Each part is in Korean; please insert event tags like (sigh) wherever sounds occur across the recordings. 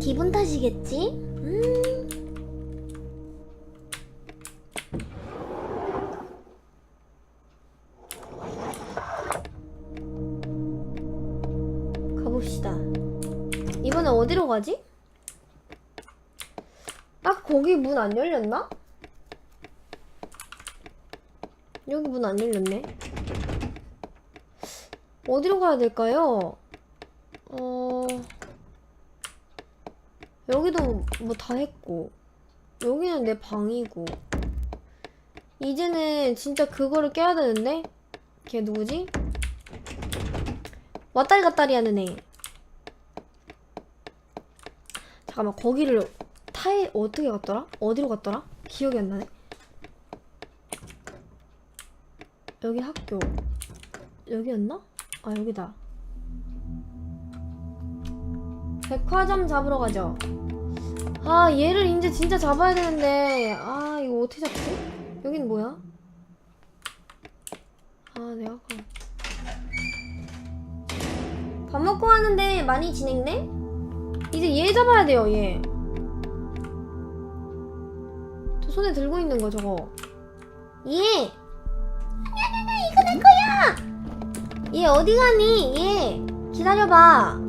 기분 탓이겠지? 음. 가봅시다. 이번엔 어디로 가지? 아, 거기 문 안 열렸나? 여기 문 안 열렸네. 어디로 가야 될까요? 어... 여기도 뭐 다 했고 여기는 내 방이고 이제는 진짜 그거를 깨야 되는데 걔 누구지? 왔다리 갔다리 하는 애 잠깐만 거기를 타에 어떻게 갔더라? 어디로 갔더라? 기억이 안 나네 여기 학교 여기였나? 아 여기다. 백화점 잡으러 가죠. 아 얘를 이제 진짜 잡아야 되는데. 아 이거 어떻게 잡지? 여긴 뭐야? 아 내가 아까 밥 먹고 왔는데 많이 진행돼? 이제 얘 잡아야 돼요 얘. 저 손에 들고 있는 거 저거. 얘 얘 어디 가니? 얘 기다려봐.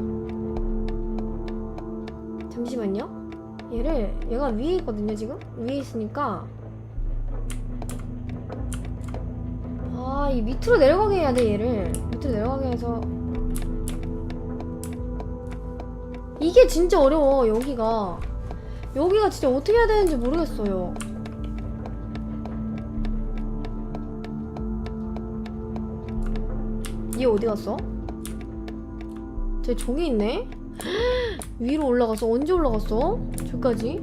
잠시만요. 얘를 얘가 위에 있거든요 지금? 위에 있으니까. 아 이 밑으로 내려가게 해야 돼 얘를. 밑으로 내려가게 해서. 이게 진짜 어려워 여기가. 여기가 진짜 어떻게 해야 되는지 모르겠어요 얘 어디 갔어? 쟤 종이 있네? (gasps) 위로 올라갔어? 언제 올라갔어? 저까지?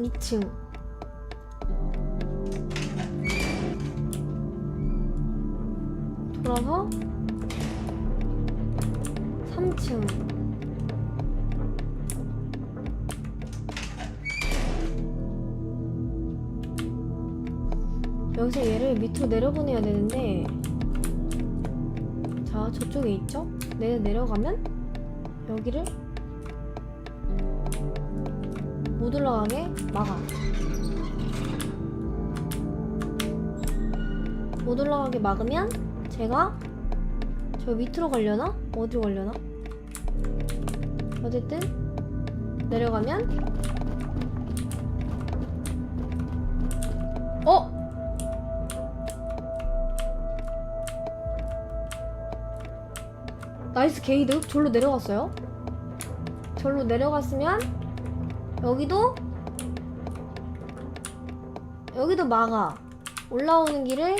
이층 밑으로 내려보내야 되는데 자 저쪽에 있죠? 내려 내려가면 여기를 못 올라가게 막아 못 올라가게 막으면 제가 저 밑으로 걸려나? 어디로 걸려나? 어쨌든 내려가면 어? 나이스 게이드 절로 내려갔어요? 절로 내려갔으면 여기도 여기도 막아. 올라오는 길을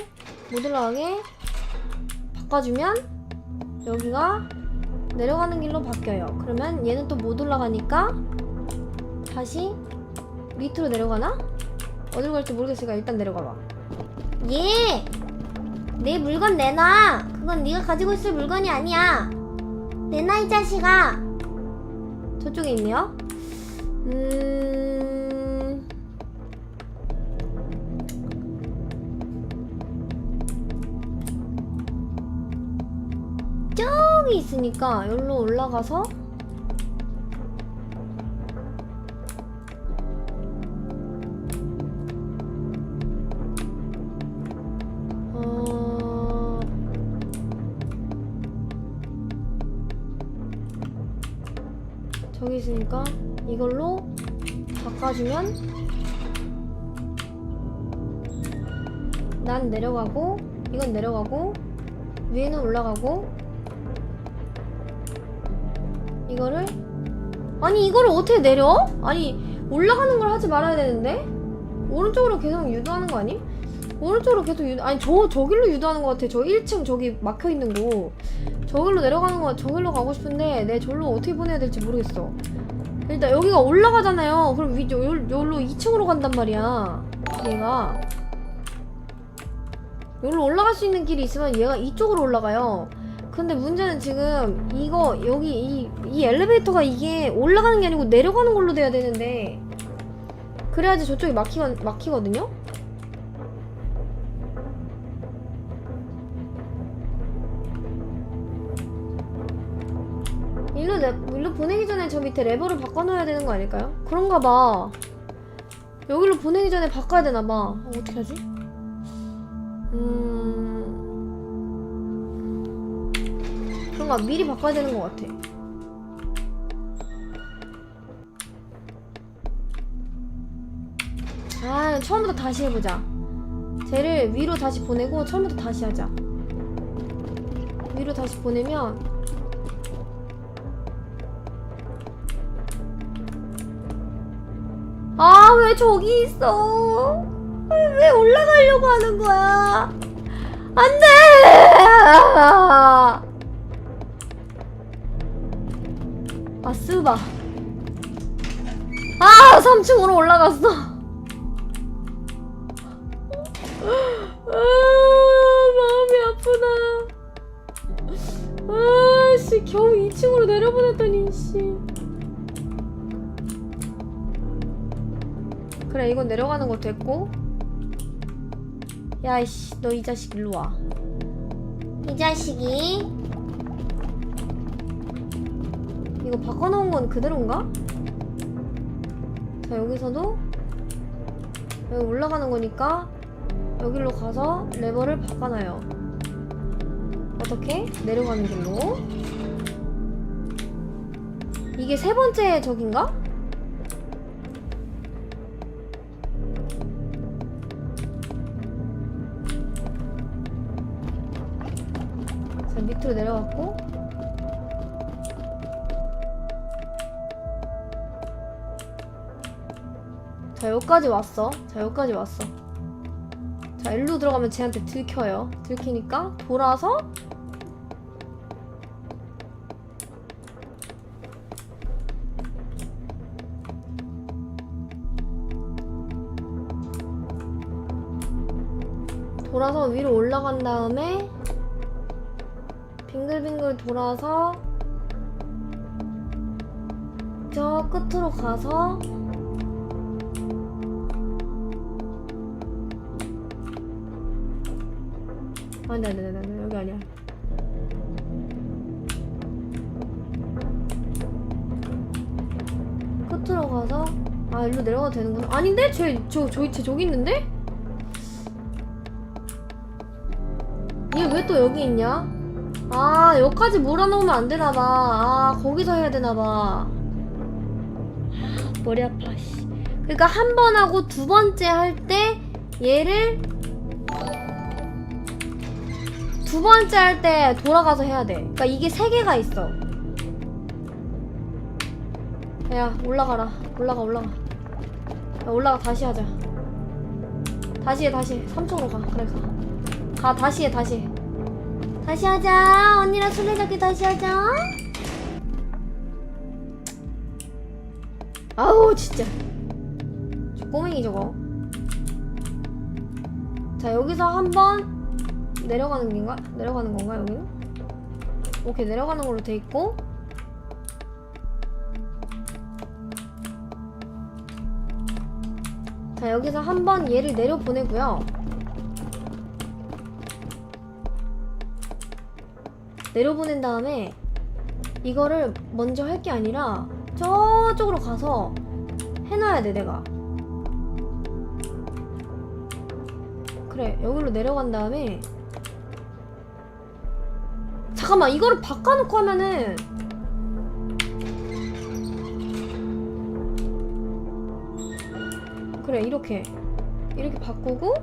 못 올라가게 바꿔주면 여기가 내려가는 길로 바뀌어요. 그러면 얘는 또 못 올라가니까 다시 밑으로 내려가나? 어디로 갈지 모르겠으니까 일단 내려가봐. 예! 내 물건 내놔! 그건 네가 가지고 있을 물건이 아니야 내놔 이 자식아. 저쪽에 있네요. 음... 저기 있으니까 여기로 올라가서 바꿔주면 난 내려가고 이건 내려가고 위에는 올라가고 이거를 아니 이거를 어떻게 내려? 아니 올라가는 걸 하지 말아야 되는데 오른쪽으로 계속 유도하는 거 아니? 오른쪽으로 계속 유도 아니 저 저길로 유도하는 것 같아 저 1층 저기 막혀 있는 거 저길로 내려가는 거 저길로 가고 싶은데 내 절로 어떻게 보내야 될지 모르겠어. 일단 여기가 올라가잖아요. 그럼 위 요, 요로 2층으로 간단 말이야 얘가. 여기로 올라갈 수 있는 길이 있으면 얘가 이쪽으로 올라가요. 근데 문제는 지금 이거 여기 이, 이 엘리베이터가 이게 올라가는 게 아니고 내려가는 걸로 돼야 되는데. 그래야지 저쪽이 막히건, 막히거든요? 밑에 레버를 바꿔놔야 되는 거 아닐까요? 그런가 봐. 여기로 보내기 전에 바꿔야 되나 봐. 어, 어떻게 하지? 음... 그런가 미리 바꿔야 되는 것 같아. 아, 처음부터 다시 해보자. 쟤를 위로 다시 보내고 처음부터 다시 하자. 위로 다시 보내면 아, 왜 저기 있어? 왜 올라가려고 하는 거야? 안 돼! 아, 쓰바. 아, 3층으로 올라갔어. 아, 마음이 아프다. 아, 씨, 겨우 2층으로 내려보냈더니, 씨. 그래, 이건 내려가는 거 됐고. 야, 이씨, 너 이 자식 일로 와. 이 자식이. 이거 바꿔놓은 건 그대로인가? 자, 여기서도 여기 올라가는 거니까 여기로 가서 레버를 바꿔놔요. 어떻게? 내려가는 길로. 이게 세 번째 적인가? 밑으로 내려갔고. 자, 여기까지 왔어. 자, 여기까지 왔어. 자, 일로 들어가면 쟤한테 들켜요. 들키니까 돌아서 돌아서 위로 올라간 다음에 빙글빙글 돌아서 저 끝으로 가서 아니 아니 아니 아니 여기 아니야 끝으로 가서 아 일로 내려가도 되는구나 아닌데? 쟤저 저기 쟤 저기 있는데? 얘 왜 또 여기 있냐? 아 여기까지 몰아넣으면 안 되나봐. 아 거기서 해야 되나봐. 아, 머리 아파 씨. 그러니까 한 번 하고 두 번째 할 때 얘를 두 번째 할 때 돌아가서 해야 돼. 그러니까 이게 세 개가 있어. 야 올라가라. 올라가 올라가. 야 올라가. 다시 하자. 다시 해 다시 해. 3층으로 가. 그래 가가 다시 해 다시 해 다시 하자. 언니랑 술래잡기 다시 하자. 아우 진짜. 저 꼬맹이 저거. 자 여기서 한번 내려가는 건가? 내려가는 건가 여기는? 오케이 내려가는 걸로 돼 있고. 자 여기서 한번 얘를 내려 보내고요 내려 보낸 다음에 이거를 먼저 할 게 아니라 저쪽으로 가서 해놔야 돼 내가. 그래 여기로 내려간 다음에 잠깐만 이거를 바꿔놓고 하면은 그래 이렇게. 이렇게 바꾸고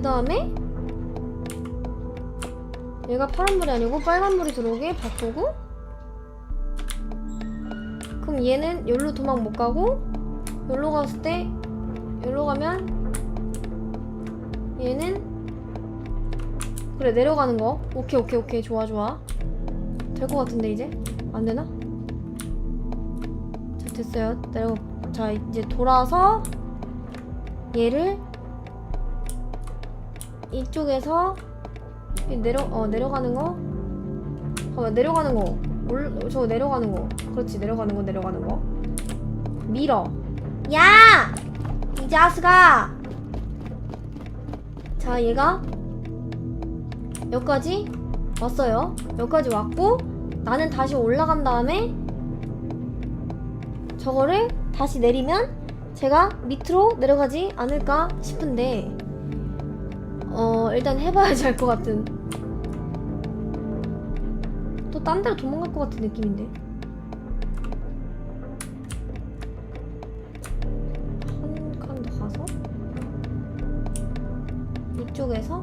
그 다음에 얘가 파란불이 아니고 빨간불이 들어오게 바꾸고 그럼 얘는 여기로 도망 못 가고 여기로 갔을 때 여기로 가면 얘는 그래 내려가는 거. 오케이 오케이 오케이. 좋아 좋아. 될 것 같은데 이제? 안 되나? 자 됐어요. 내려 자 이제 돌아서 얘를 이쪽에서 이 내려 어 내려가는 거 잠깐만 내려가는 거. 올, 저 내려가는 거. 그렇지 내려가는 거 내려가는 거. 밀어. 야! 이 자스가. 자 얘가 여기까지 왔어요. 여기까지 왔고 나는 다시 올라간 다음에 저거를 다시 내리면 제가 밑으로 내려가지 않을까 싶은데 어 일단 해봐야지 알 것 같은. 또 딴 데로 도망갈 것 같은 느낌인데. 한 칸 더 가서? 이쪽에서?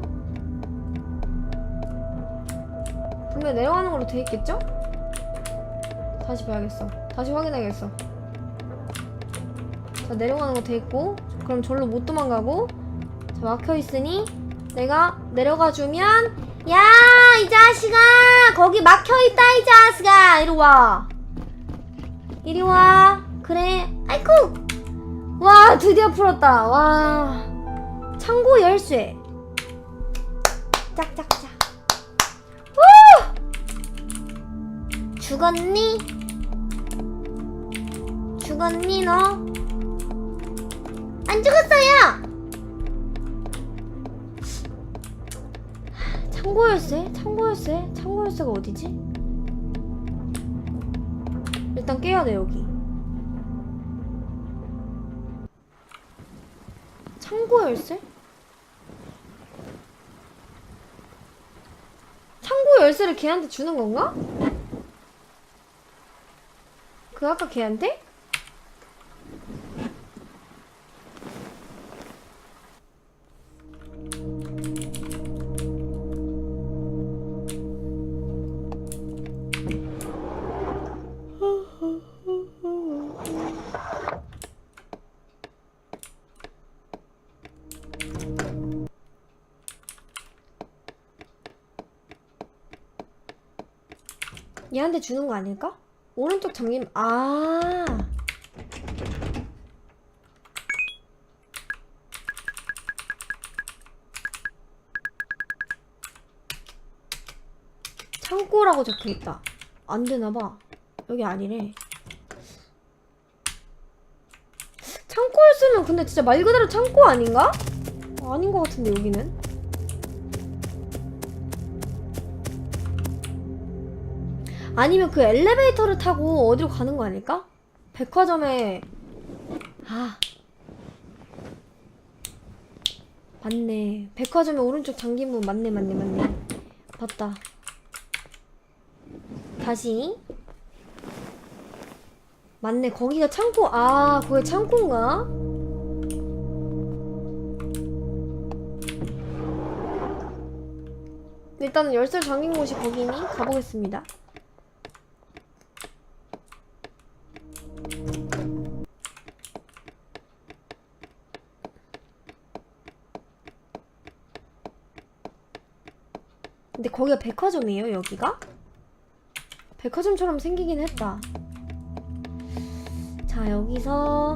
분명 내려가는 걸로 돼 있겠죠? 다시 봐야겠어. 다시 확인해야겠어. 자 내려가는 거 돼 있고 그럼 절로 못 도망가고 자 막혀 있으니 내가 내려가 주면 야 이 자식아 거기 막혀 있다 이 자식아. 이리 와. 이리 와. 그래. 아이쿠. 와 드디어 풀었다. 와. 창고 열쇠. 짝짝짝. 우! 죽었니? 죽었니 너? 안 죽었어요. 창고 열쇠? 창고 열쇠? 창고 열쇠가 어디지? 일단 깨야 돼 여기. 창고 열쇠? 창고 열쇠를 걔한테 주는 건가? 그 아까 걔한테? 얘한테 주는 거 아닐까? 오른쪽 잠김 아 창고라고 적혀 있다. 안 되나 봐. 여기 아니래. 창고였으면 근데 진짜 말 그대로 창고 아닌가? 아닌 것 같은데 여기는. 아니면 그 엘리베이터를 타고 어디로 가는 거 아닐까? 백화점에. 아. 맞네. 백화점에 오른쪽 잠긴 문 맞네 맞네 맞네. 봤다. 다시. 맞네 거기가 창고 아 거기 창고인가? 일단은 열쇠 잠긴 곳이 거기니? 가보겠습니다 거기가 백화점이에요, 여기가? 백화점처럼 생기긴 했다. 자, 여기서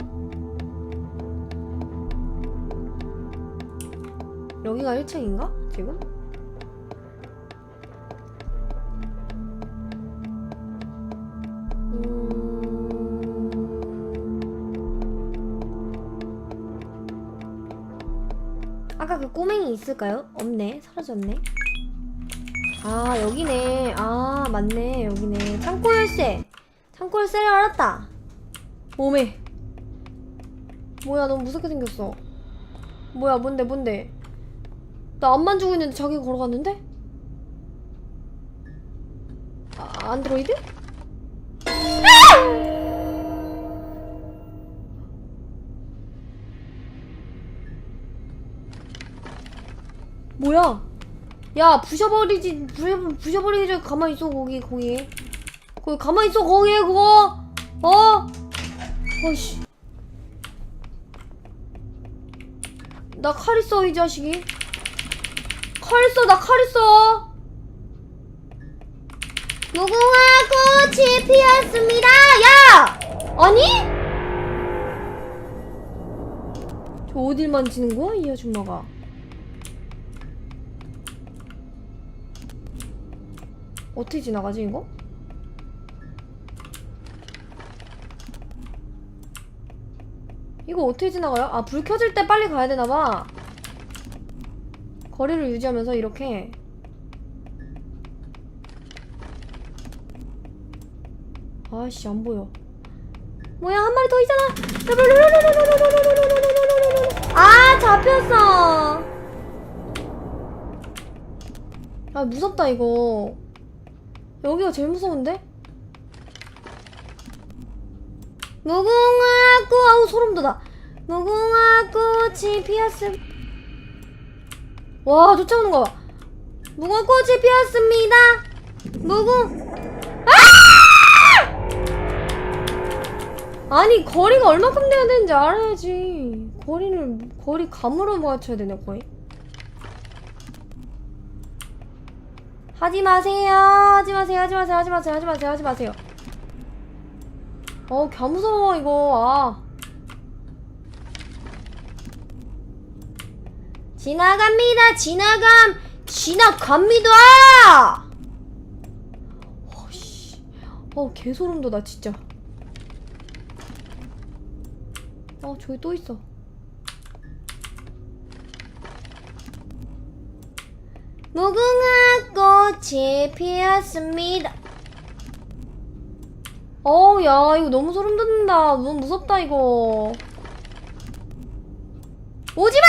여기가 1층인가? 지금? 음... 아까 그 꼬맹이 있을까요? 없네. 사라졌네. 아 여기네. 아 맞네. 여기네. 창고 열쇠. 창고 열쇠를 알았다. 오메 뭐야 너무 무섭게 생겼어. 뭐야 뭔데 뭔데? 나 안 만지고 있는데 자기가 걸어갔는데? 아, 안드로이드? 뭐야 야 부셔버리지 부셔, 부셔버리기 전에 가만히 있어 거기 거기. 거기 가만히 있어 거기에 그거. 어? 어이씨. 나 칼 있어 이 자식이. 칼 있어 나 칼 있어. 무궁화 꽃이 피었습니다. 야! 아니? 저 어딜 만지는 거야 이 아줌마가 어떻게 지나가지 이거? 이거 어떻게 지나가요? 아 불 켜질 때 빨리 가야 되나봐. 거리를 유지하면서 이렇게. 아씨 안 보여. 뭐야 한 마리 더 있잖아. 아 잡혔어. 아 무섭다 이거 여기가 제일 무서운데? 무궁화 꽃! 아우 소름 돋아. 무궁화 꽃이 피었음. 와 쫓아오는 거 봐. 무궁화 꽃이 피었습니다. 무궁 아! 아니 거리가 얼마큼 돼야 되는지 알아야지. 거리를 거리 감으로 맞춰야 되네 거의 하지 마세요 하지 마세요 하지 마세요 하지 마세요 하지 마세요 하지 마세요 어, 개 무서워, 이거, 아. 지나갑니다, 지나감, 지나갑니다! 어씨. 어, 개소름 돋아, 진짜. 어, 저기 또 있어. 무궁화 꽃 이 피었습니다. 어우 야 이거 너무 소름 돋는다. 너무 무섭다 이거. 오지마!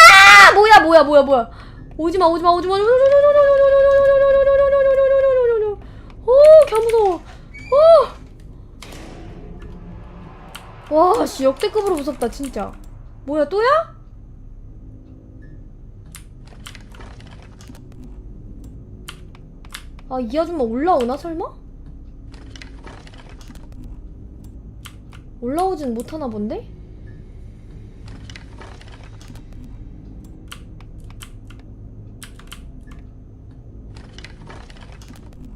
뭐야 뭐야 뭐야 뭐야. 오지마 오지마 오지마. 오 개 무서워. 와씨 역대급으로 무섭다 진짜. 뭐야 또야? 아 이 아줌마 올라오나 설마? 올라오진 못하나 본데?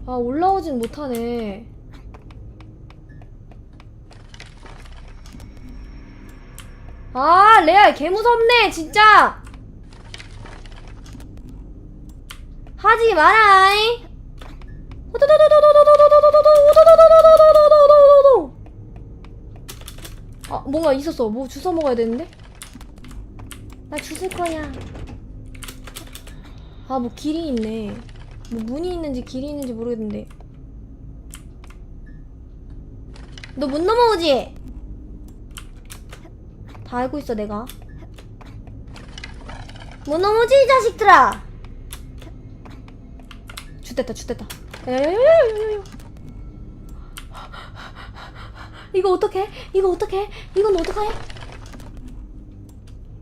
아 올라오진 못하네 아 레알 개무섭네 진짜 하지 마라이 아 뭔가 있었어 뭐 주워 먹어야 되는데 나 주술 거야 아 뭐 길이 있네 뭐 문이 있는지 길이 있는지 모르겠는데 너 못 넘어오지? 다 알고 있어 내가 못 넘어오지 이 자식들아 죽됐다 죽됐다 이거 어떡해? 이거 어떡해? 이건 어떡해?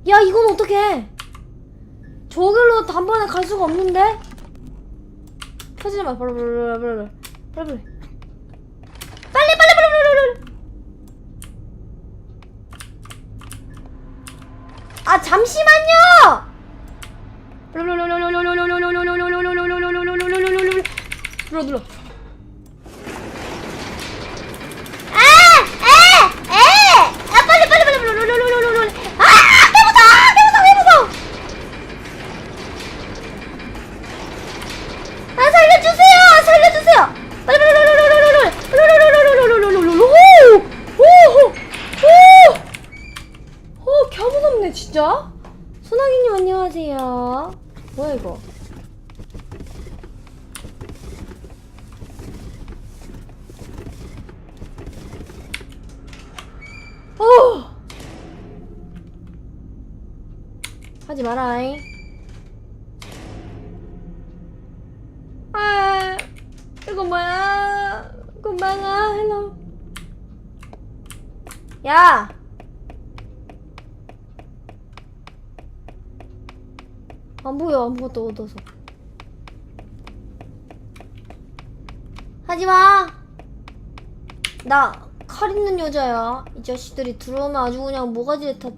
야 이건 어떡해? 저길로 단번에 갈 수가 없는데? 터지지 마 빨리 빨리 빨리 빨리 빨리 빨리 빨리 빨리 빨리 빨리 빨리 빨리 아 잠시만요! 눌러 눌러 진짜? 소나기님 안녕하세요. 뭐야 이거? 하지 마라잉. 아, 이거 뭐야? 금방아, 헬로. 야! 안 보여, 아무것도 얻어서. 하지 마! 나 칼 있는 여자야. 이 자식들이 들어오면 아주 그냥 뭐가지 다.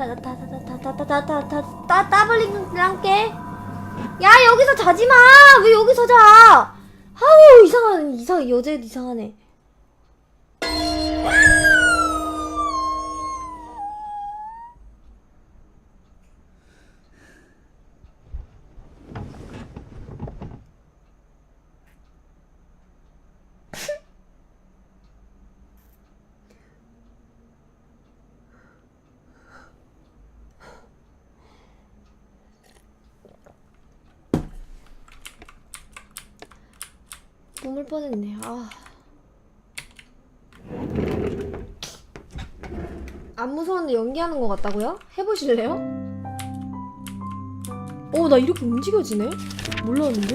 다다다다다다다다다다 따블링 랑게. 야 여기서 자지 마. 왜 여기서 자? 아우 이상한 이상 여자 이상하네. 몸을 뻔했네. 아. 안 무서운데 연기하는 것 같다고요? 해보실래요? 어, 나 이렇게 움직여지네? 몰랐는데?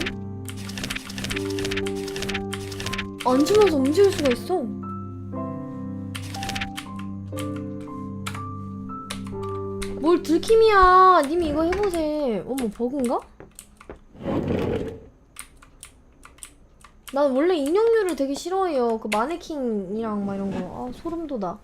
앉으면서 움직일 수가 있어. 뭘 들킴이야. 님이 이거 해보세. 어머, 버그인가? 난 원래 인형류를 되게 싫어해요. 그 마네킹이랑 막 이런 거. 아, 소름 돋아.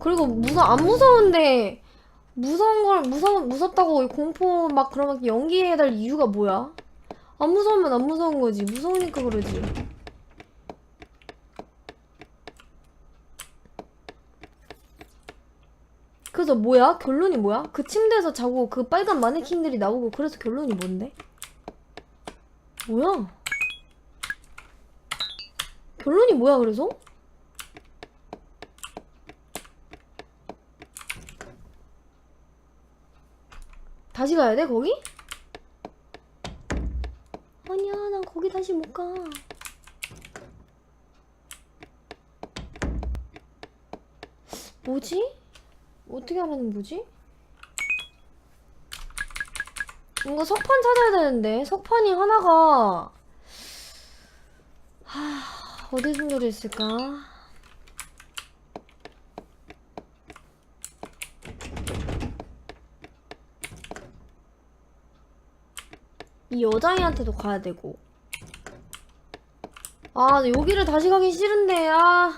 그리고 무서 안 무서운데 무서운 걸 무서 무섭다고 공포 막 그러면 연기해야 될 이유가 뭐야? 안 무서우면 안 무서운 거지. 무서우니까 그러지. 그래서 뭐야? 결론이 뭐야? 그 침대에서 자고 그 빨간 마네킹들이 나오고 그래서 결론이 뭔데? 뭐야? 결론이 뭐야 그래서? 다시 가야 돼 거기? 아니야 난 거기 다시 못 가. 뭐지? 어떻게 하라는 거지? 뭔가 석판 찾아야 되는데 석판이 하나가 하 어디 정도 있을까? 이 여자애한테도 가야 되고 아나 여기를 다시 가기 싫은데 아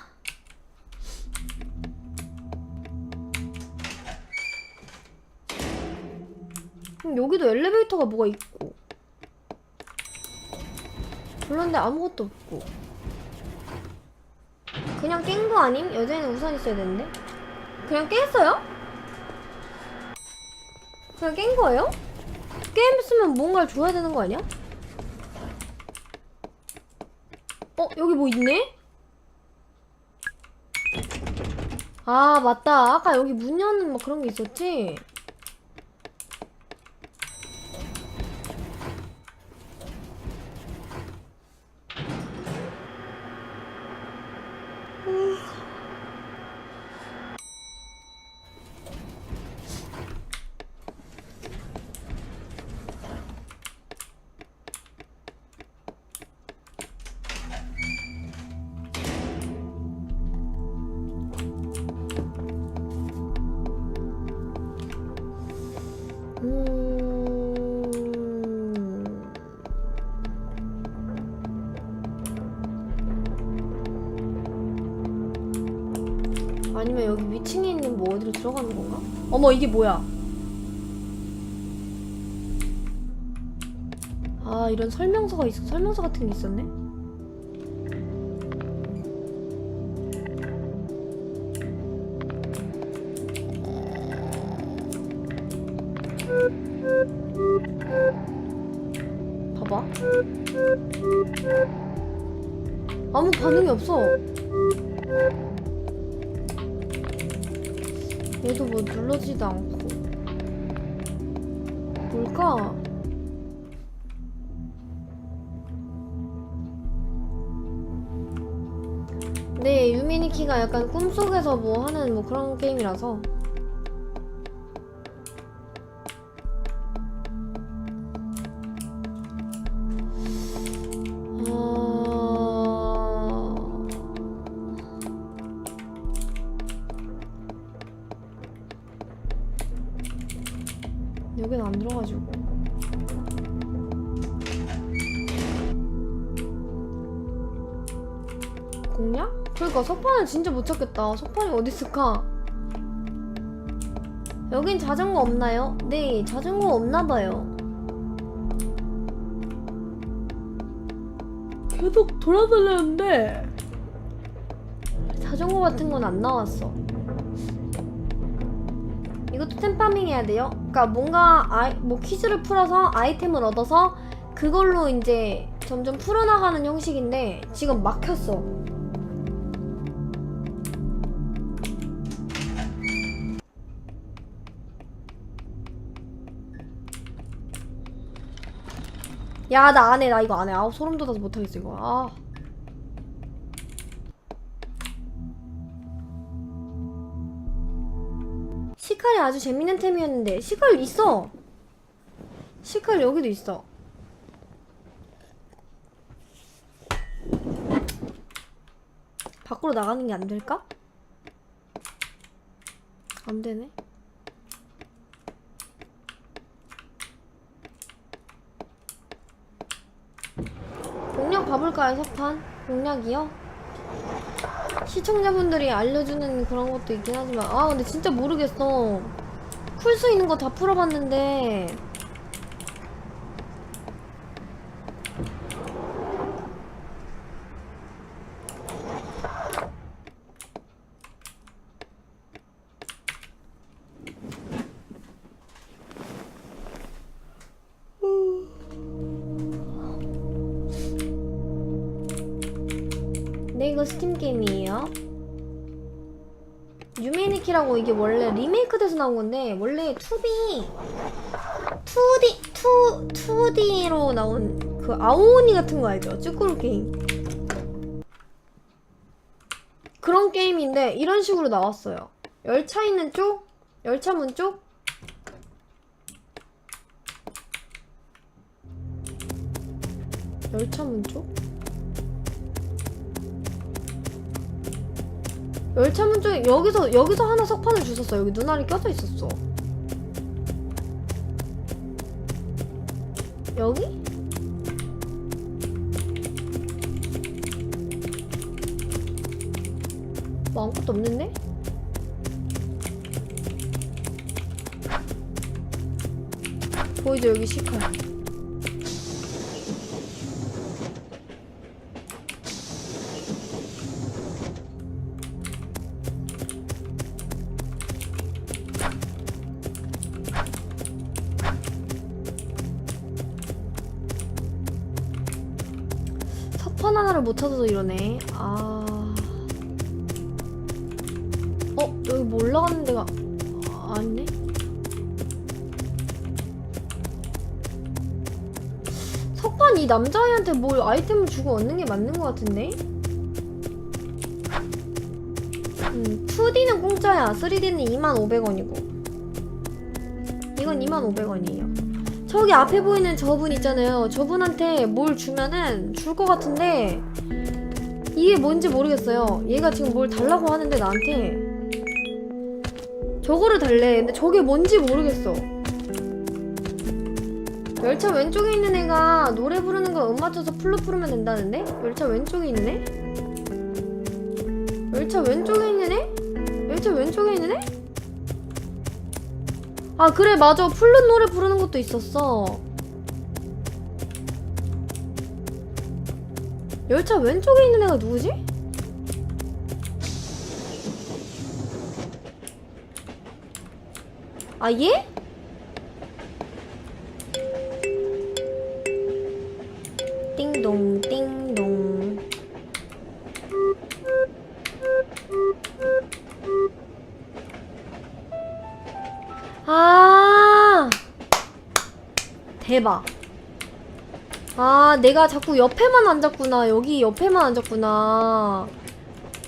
음, 여기도 엘리베이터가 뭐가 있고 별론데 아무것도 없고 그냥 깬 거 아님? 여자애는 우산 있어야 되는데 그냥 깼어요? 그냥 깬 거예요? 게임 쓰면 뭔가를 줘야 되는 거 아니야? 어 여기 뭐 있네? 아 맞다 아까 여기 문 여는 뭐 그런 게 있었지? 음... 아니면 여기 위층에 있는 뭐 어디로 들어가는 건가? 어머 이게 뭐야? 아 이런 설명서가 있어 설명서 같은 게 있었네? 없어. 얘도 뭐 눌러지도 않고. 뭘까? 네 유미니키가 약간 꿈속에서 뭐 하는 뭐 그런 게임이라서 석판을 진짜 못 찾겠다 석판이 어디 있을까? 여긴 자전거 없나요? 네 자전거 없나봐요 계속 돌아다녔는데 자전거 같은 건 안 나왔어 이것도 템파밍 해야 돼요? 그러니까 뭔가 아이, 뭐 퀴즈를 풀어서 아이템을 얻어서 그걸로 이제 점점 풀어나가는 형식인데 지금 막혔어. 야, 나 안 해. 나 이거 안 해. 아우, 소름 돋아서 못하겠어, 이거. 아. 시칼이 아주 재밌는 템이었는데. 시칼 있어! 시칼 여기도 있어. 밖으로 나가는 게 안 될까? 안 되네. 공략 봐볼까요, 석판? 공략이요? 시청자분들이 알려주는 그런 것도 있긴 하지만 아 근데 진짜 모르겠어 풀수 있는 거 다 풀어봤는데 이거 스팀 게임이에요 유메니키라고 이게 원래 리메이크 돼서 나온 건데 원래 2D 2D 2 2D로 나온 그 아오니 같은 거 알죠? 쭈꾸루 게임 그런 게임인데 이런 식으로 나왔어요 열차 있는 쪽 열차 문 쪽 열차 문 쪽? 열차문 쪽에 여기서 여기서 하나 석판을 주셨어 여기 눈알이 껴져 있었어 여기? 뭐 아무것도 없는데? 보이죠 여기 시칼 주고 얻는 게 맞는 것 같은데? 음, 2D는 공짜야. 3D는 25,500원이고. 이건 25,500원이에요. 저기 앞에 보이는 저분 있잖아요. 저분한테 뭘 주면은 줄 것 같은데 이게 뭔지 모르겠어요. 얘가 지금 뭘 달라고 하는데 나한테 저거를 달래. 근데 저게 뭔지 모르겠어. 열차 왼쪽에 있는 애가 노래 부르는 거 음 맞춰서 풀로 부르면 된다는데? 열차 왼쪽에 있네? 열차 왼쪽에 있는 애? 열차 왼쪽에 있는 애? 아 그래 맞아 플룻 노래 부르는 것도 있었어 열차 왼쪽에 있는 애가 누구지? 아 얘? 대박. 아 내가 자꾸 옆에만 앉았구나. 여기 옆에만 앉았구나.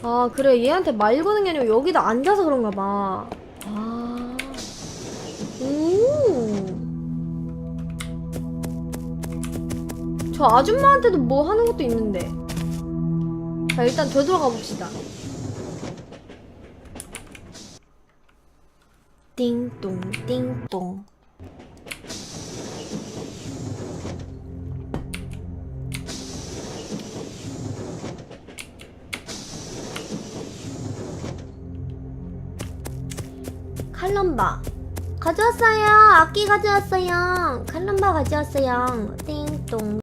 아 그래. 얘한테 말 거는 게 아니고 여기다 앉아서 그런가 봐. 아. 오. 저 아줌마한테도 뭐 하는 것도 있는데. 자 일단 되돌아가 봅시다 악기 가져왔어요. 칼럼바 가져왔어요. 띵동